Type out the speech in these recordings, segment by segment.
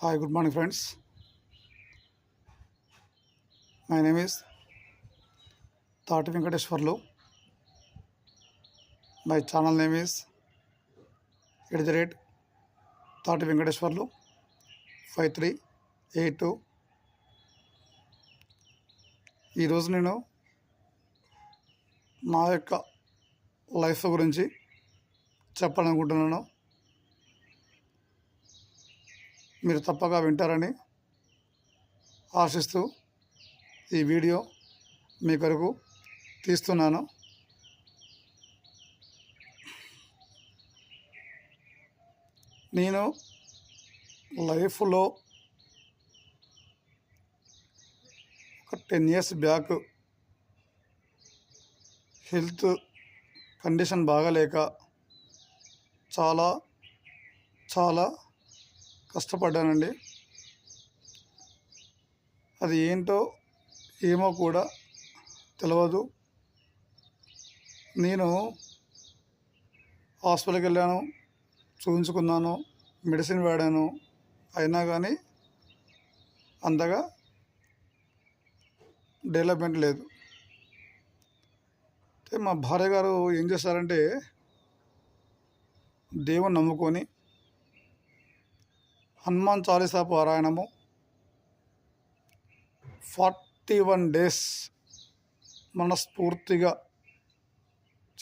Hi good morning friends my name is Tati Venkateswarlu my channel name is at the rate Tati Venkateswarlu five three eight two ఈరోజు నేను నా యొక్క life గురించి చెప్పాలనుకుంటున్నాను మీరు తప్పగా వింటారని ఆశిస్తూ ఈ వీడియో మీ కొరకు తీస్తున్నాను. నేను లైఫ్లో ఒక ten years back health condition బాగాలేక చాలా చాలా కష్టపడ్డానండి. అది ఏంటో ఏమో కూడా తెలియదు నేను హాస్పిటల్కి వెళ్ళాను చూపించుకున్నాను మెడిసిన్ వాడాను. అయినా కానీ అంతగా డెవలప్మెంట్ లేదు. అయితే మా భార్య గారు ఏం చేస్తారంటే దేవుని నమ్ముకొని హనుమాన్ చాలీసా పారాయణము. ఫార్టీ వన్ డేస్ మనస్ఫూర్తిగా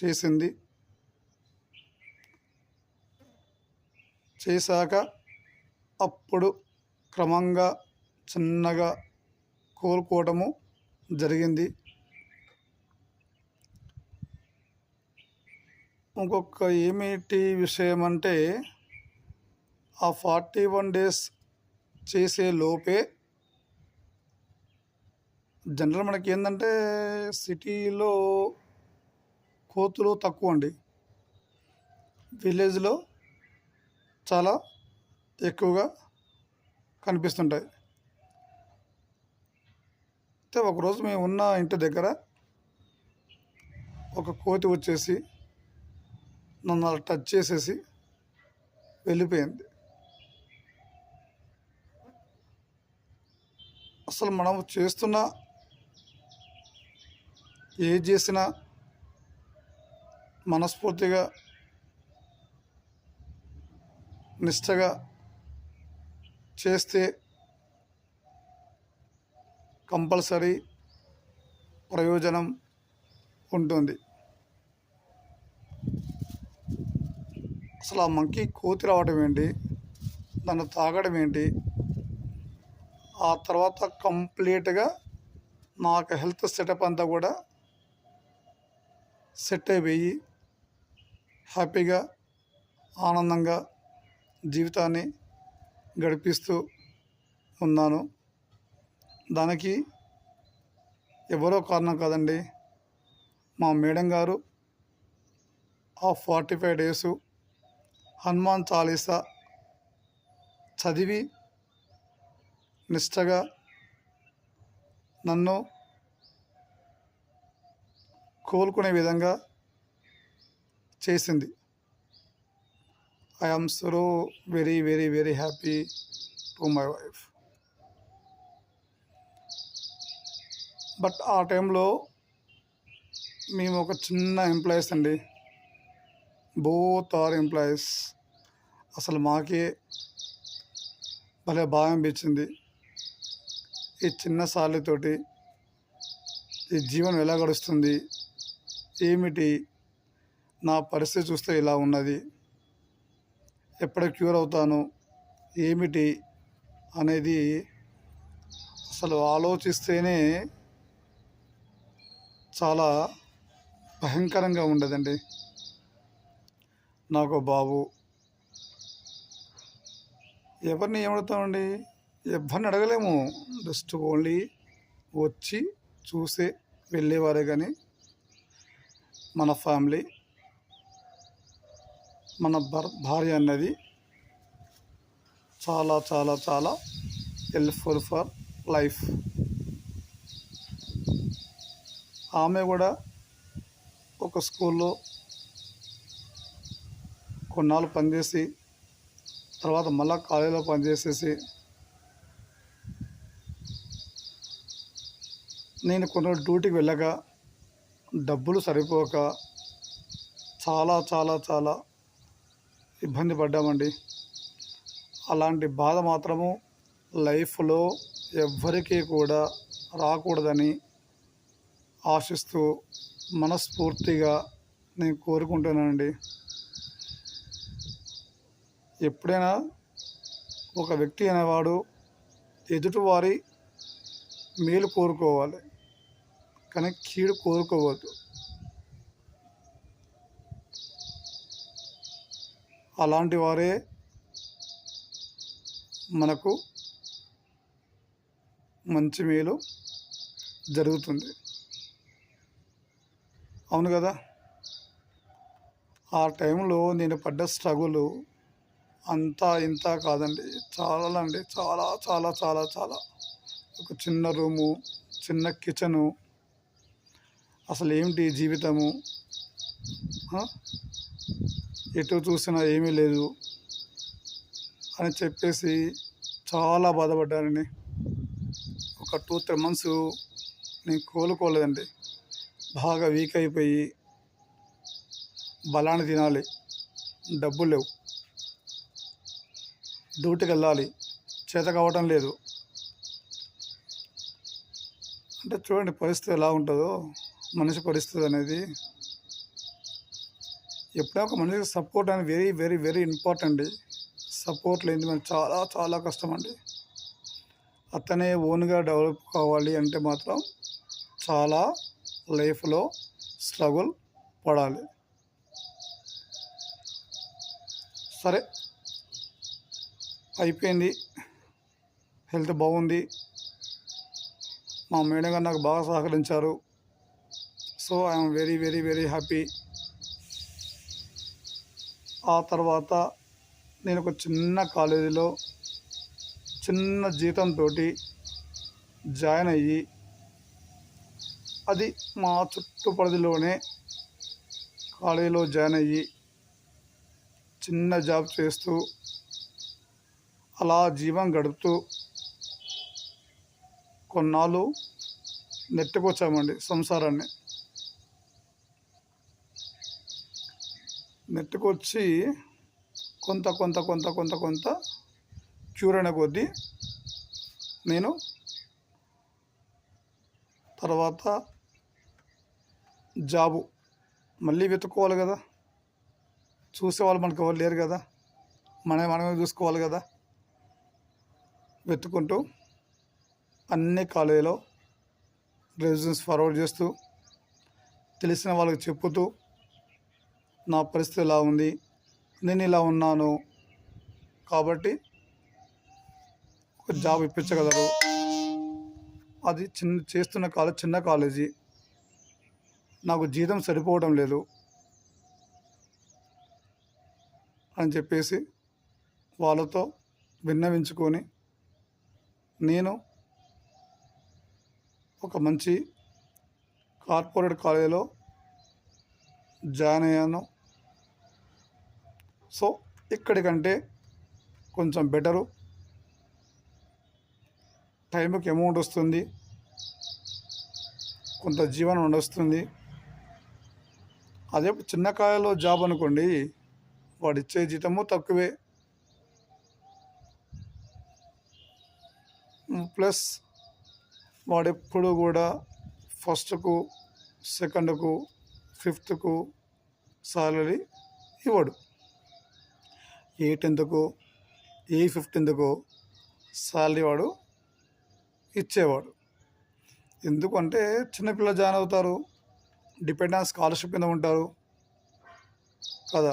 చేసింది. చేశాక అప్పుడు క్రమంగా చిన్నగా కోలుకోవటము జరిగింది. ఇంకొక ఏమిటి విషయం అంటే ఆ ఫార్టీ వన్ డేస్ చేసే లోపే జనరల్ మనకి ఏంటంటే సిటీలో కోతులు తక్కువ అండి విలేజ్లో చాలా ఎక్కువగా కనిపిస్తుంటాయి. అయితే ఒకరోజు మేము ఉన్న ఇంటి దగ్గర ఒక కోతి వచ్చేసి నన్ను అలా టచ్ చేసేసి వెళ్ళిపోయింది. అసలు మనం చేస్తున్న ఏది చేసినా మనస్ఫూర్తిగా నిష్టగా చేస్తే కంపల్సరీ ప్రయోజనం ఉంటుంది. అసలు ఆ మంకీ కోతి రావడం ఏంటి? దాన్ని తాగడం ఏంటి? ఆ తర్వాత కంప్లీట్గా నాకు హెల్త్ సెటప్ అంతా కూడా సెట్ అయిపోయి హ్యాపీగా ఆనందంగా జీవితాన్ని గడిపిస్తూ ఉన్నాను. దానికి ఎవరో కారణం కాదండి. మా మేడం గారు ఆ forty five days Hanuman Chalisa చదివి నిష్టగా నన్ను కోలుకునే విధంగా చేసింది. I am so very very very happy to my wife but ఆ టైంలో మేము ఒక చిన్న ఎంప్లాయీస్ అండి. బోత్ ఆర్ ఎంప్లాయీస్ అసలు మాకే భలే బాగా అనిపించింది. ఈ చిన్న సాలతోటి ఈ జీవనం ఎలా గడుస్తుంది? ఏమిటి? నా పరిస్థితి చూస్తే ఇలా ఉన్నది. ఎప్పుడు క్యూర్ అవుతాను? ఏమిటి? అనేది అసలు ఆలోచిస్తేనే చాలా భయంకరంగా ఉండదండి. నాకు బాబు ఎవరిని ఏమడతామండి? ఎవరిని అడగలేము. జస్ట్ ఓన్లీ వచ్చి చూసే వెళ్ళేవారే కానీ మన ఫ్యామిలీ మన భర్ భార్య అన్నది చాలా చాలా చాలా హెల్ప్ఫుల్ ఫర్ లైఫ్ ఆమె కూడా ఒక స్కూల్లో కొన్నాళ్ళు పనిచేసి తర్వాత మళ్ళా కాలేజీలో పనిచేసేసి నేను కొన్ని డ్యూటీకి వెళ్ళగా డబ్బులు సరిపోక చాలా చాలా చాలా ఇబ్బంది పడ్డామండి. అలాంటి బాధ మాత్రము లైఫ్లో ఎవ్వరికీ కూడా రాకూడదని ఆశిస్తూ మనస్ఫూర్తిగా నేను కోరుకుంటున్నానండి. ఎప్పుడైనా ఒక వ్యక్తి అనేవాడు ఎదుటివారి మేలు కోరుకోవాలి. కానీ కీడు కోరుకోవద్దు. అలాంటి వారే మనకు మంచి మేలు జరుగుతుంది. అవును కదా? ఆ టైంలో నేను పడ్డ స్ట్రగుల్ అంతా ఇంత కాదండి. చాలా అండి చాలా చాలా చాలా చాలా. ఒక చిన్న రూము చిన్న కిచెను అసలు ఏమిటి జీవితము ఎటు చూసినా ఏమీ లేదు అని చెప్పేసి చాలా బాధపడ్డానండి. ఒక టూ త్రీ మంత్స్ నేను కోలుకోలేదండి. బాగా వీక్ అయిపోయి బలాన్ని తినాలి. డబ్బులు లేవు. డ్యూటీకి వెళ్ళాలి. చేత కావటం లేదు. అంటే చూడండి పరిస్థితి ఎలా ఉంటుందో. మనిషి పరిస్థితి అనేది ఎప్పుడో ఒక మనిషికి సపోర్ట్ అనేది very very very important support లేనిది మనకి చాలా చాలా కష్టం అండి. అతనే ఓన్గా డెవలప్ కావాలి అంటే మాత్రం చాలా లైఫ్లో స్ట్రగుల్ పడాలి. సరే అయిపోయింది. హెల్త్ బాగుంది. మా మేడం గారు నాకు బాగా సహకరించారు. So I'm very very very happy. ఆ తర్వాత నేను ఒక చిన్న కాలేజీలో చిన్న జీతంతో జాయిన్ అయ్యి అది మా చుట్టుపరిధిలోనే కాలేజీలో జాయిన్ అయ్యి చిన్న జాబ్ చేస్తూ అలా జీవం గడుపుతూ కొన్నాళ్ళు నెట్టుకొచ్చామండి సంసారాన్ని. నెట్టుకొచ్చి కొంత కొంత కొంత కొంత కొంత చూరణ కొద్దీ నేను తర్వాత జాబు మళ్ళీ వెతుక్కోవాలి కదా. చూసేవాళ్ళు మనకు ఎవరు లేరు కదా. మనమే మనమే చూసుకోవాలి కదా. వెతుక్కుంటూ అన్ని కాలేజీలో రెజ్యూమ్స్ ఫార్వర్డ్ చేస్తూ తెలిసిన వాళ్ళకి చెప్పుతూ నా పరిస్థితి ఇలా ఉంది? నేను ఇలా ఉన్నాను కాబట్టి ఒక జాబ్ ఇప్పించగలరు. అది చిన్న చేస్తున్న కాలేజ్ చిన్న కాలేజీ. నాకు జీతం సరిపోవడం లేదు. అని చెప్పేసి వాళ్ళతో విన్నవించుకొని నేను ఒక మంచి కార్పొరేట్ కాలేజీలో జాయిన్ అయ్యాను. సో ఇక్కడికంటే కొంచెం బెటరు. టైంకి అమౌంట్ వస్తుంది. కొంత జీవనం నడుస్తుంది. అదే చిన్న కాయలో జాబ్ అనుకోండి వాడు ఇచ్చే జీతము తక్కువే. ప్లస్ వాడెప్పుడు కూడా ఫస్ట్కు సెకండ్కు ఫిఫ్త్కు సాలరీ ఇవ్వడు. ఏ టెన్త్కు ఏ ఫిఫ్టీన్త్కు శాలరీ వాడు ఇచ్చేవాడు. ఎందుకంటే చిన్నపిల్లలు జాయిన్ అవుతారు డిపెండ్ ఆన్ స్కాలర్షిప్ కింద ఉంటారు కదా.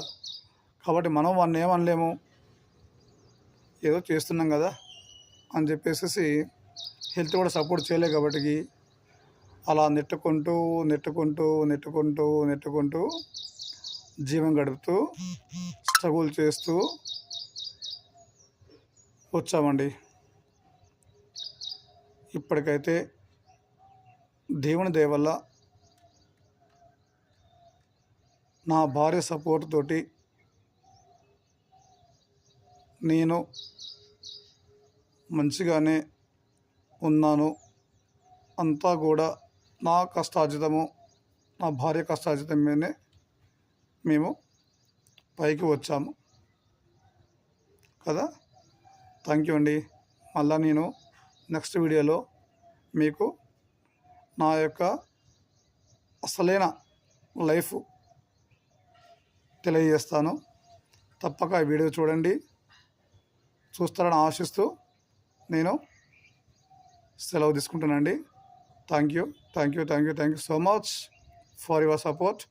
కాబట్టి మనం వాడిని ఏమనలేము ఏదో చేస్తున్నాం కదా అని చెప్పేసి హెల్త్ కూడా సపోర్ట్ చేయలే కాబట్టి అలా నెట్టుకుంటూ నెట్టుకుంటూ నెట్టుకుంటూ నెట్టుకుంటూ జీవం గడుపుతూ స్ట్రగుల్ చేస్తూ వచ్చామండి. ఇప్పటికైతే దేవుని దేవల్ల నా భార్య సపోర్ట్ తోటి నేను మంచిగానే ఉన్నాను. అంతా కూడా నా కష్టార్జితము నా భార్య కష్టార్జితం మీదనే మేము పైకి వచ్చాము. కదా? థ్యాంక్ యూ అండి. మళ్ళా నేను నెక్స్ట్ వీడియోలో మీకు నా యొక్క అసలైన లైఫ్ తెలియజేస్తాను. తప్పక ఈ వీడియో చూడండి. చూస్తారని ఆశిస్తూ నేను సెలవు తీసుకుంటానండి thank you thank you thank you thank you so much for your support